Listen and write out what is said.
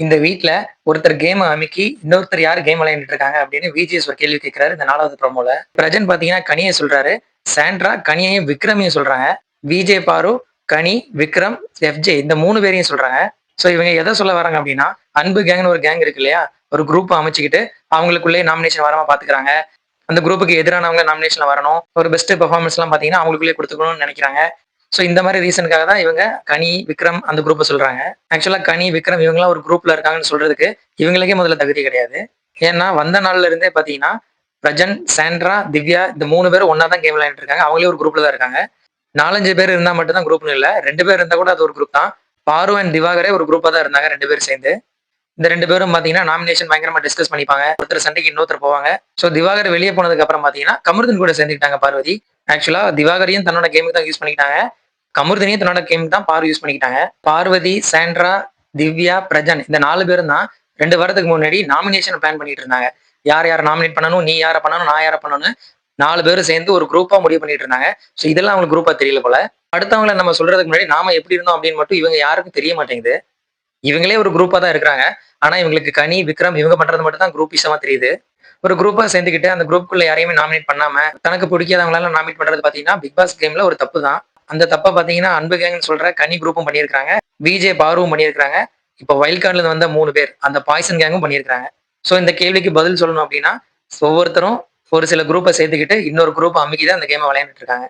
இந்த வீட்ல ஒருத்தர் கேம் அமைக்கி இன்னொருத்தர் யார் கேம் விளையாண்டுட்டு இருக்காங்க அப்படின்னு விஜிஎஸ் ஒரு கேள்வி கேட்கிறாரு இந்த நாலாவது ப்ரோமோல பிரஜன் பாத்தீங்கன்னா கனியை சொல்றாரு சாண்ட்ரா கனியையும் விக்ரமையும் சொல்றாங்க. விஜே பாரு கனி விக்ரம் எஃப்ஜே இந்த மூணு பேரையும் சொல்றாங்க. ஸோ இவங்க எதை சொல்ல வராங்க அப்படின்னா அன்பு கேங்னு ஒரு கேங் இருக்கு இல்லையா? ஒரு குரூப் அமைச்சுக்கிட்டு அவங்களுக்குள்ளே நாமினேஷன் வராம பாத்துக்கிறாங்க. அந்த குரூப்புக்கு எதிரானவங்க நாமினேஷன்ல வரணும். ஒரு பெஸ்ட் பெர்ஃபார்மன்ஸ் எல்லாம் பாத்தீங்கன்னா அவங்களுக்குள்ளே கொடுத்துக்கணும்னு நினைக்கிறாங்க. ஸோ இந்த மாதிரி ரீசனுக்காக தான் இவங்க கனி விக்ரம் அந்த குரூப்பை சொல்றாங்க. ஆக்சுவலா கனி விக்ரம் இவங்களாம் ஒரு குரூப்ல இருக்காங்கன்னு சொல்றதுக்கு இவங்களுக்கே முதல்ல தகுதி கிடையாது. ஏன்னா வந்த நாள்ல இருந்தே பாத்தீங்கன்னா பிரஜன் சாண்ட்ரா திவ்யா இந்த மூணு பேரும் ஒன்னா தான் கேம் விளையாண்டு இருக்காங்க. அவங்களே ஒரு குரூப்ல தான் இருக்காங்க. நாலஞ்சு பேர் இருந்தா மட்டும் தான் குரூப்னு இல்ல. ரெண்டு பேர் இருந்தா கூட அது ஒரு குரூப் தான். பாரு அண்ட் திவாகரே ஒரு குரூப்பா தான் இருந்தாங்க ரெண்டு பேரும் சேர்ந்து. இந்த ரெண்டு பேரும் பாத்தீங்கன்னா நாமினேஷன் பயங்கரமா டிஸ்கஸ் பண்ணிப்பாங்க. ஒருத்தர் சண்டைக்கு இன்னொருத்தர் போவாங்க. ஸோ திவாகர் வெளியே போனதுக்கு அப்புறம் பாத்தீங்கன்னா கமருதன் கூட சேர்ந்துக்கிட்டாங்க பார்வதி. ஆக்சுவலா திவாகரையும் தன்னோட கேமுக்கு தான் யூஸ் பண்ணிக்கிட்டாங்க. கமருதனையும் தன்னோட கேம் தான் பார் யூஸ் பண்ணிக்கிட்டாங்க. பார்வதி சாண்ட்ரா திவ்யா பிரஜன் இந்த நாலு பேரும் தான் ரெண்டு வாரத்துக்கு முன்னாடி நாமினேஷன் பிளான் பண்ணிட்டு இருந்தாங்க. யார் யாரை நாமினேட் பண்ணணும் நீ யாரை பண்ணணும் நான் யாரை பண்ணணும் நாலு பேரும் சேர்ந்து ஒரு குரூப்பா முடிவு பண்ணிட்டு இருந்தாங்க. ஸோ இதெல்லாம் அவங்களுக்கு குரூப்பா தெரியல போல. அடுத்தவங்கள நம்ம சொல்றதுக்கு முன்னாடி நாம எப்படி இருந்தோம் அப்படின்னு மட்டும் இவங்க யாருக்கும் தெரிய மாட்டேங்குது. இவங்களே ஒரு குரூப்பா தான் இருக்கிறாங்க. ஆனா இவங்களுக்கு கனி விக்ரம் இவங்க பண்றது மட்டும் தான் குரூப்பிசமா தெரியுது. ஒரு குரூப்பா சேர்ந்துக்கிட்டு அந்த குரூப்புக்குள்ள யாரையுமே நாமினேட் பண்ணாம தனக்கு பிடிக்காதவங்களால நாமினேட் பண்றது பாத்தீங்கன்னா பிக் பாஸ் கேம்ல ஒரு தப்பு தான். அந்த தப்பை பார்த்தீங்கன்னா அன்பு கேங்னு சொல்ற கனி குரூப்பும் பண்ணியிருக்காங்க விஜே பாருவும் பண்ணியிருக்காங்க இப்போ வைல்ட் கார்டில் இருந்து வந்த மூணு பேர் அந்த பாய்சன் கேங்கும் பண்ணியிருக்காங்க ஸோ இந்த கேள்விக்கு பதில் சொல்லணும் அப்படின்னா ஒவ்வொருத்தரும் ஒரு சில குரூப்பை சேர்த்துக்கிட்டு இன்னொரு குரூப் அமைக்கி தான் அந்த கேமை விளையாண்டுட்டு இருக்காங்க.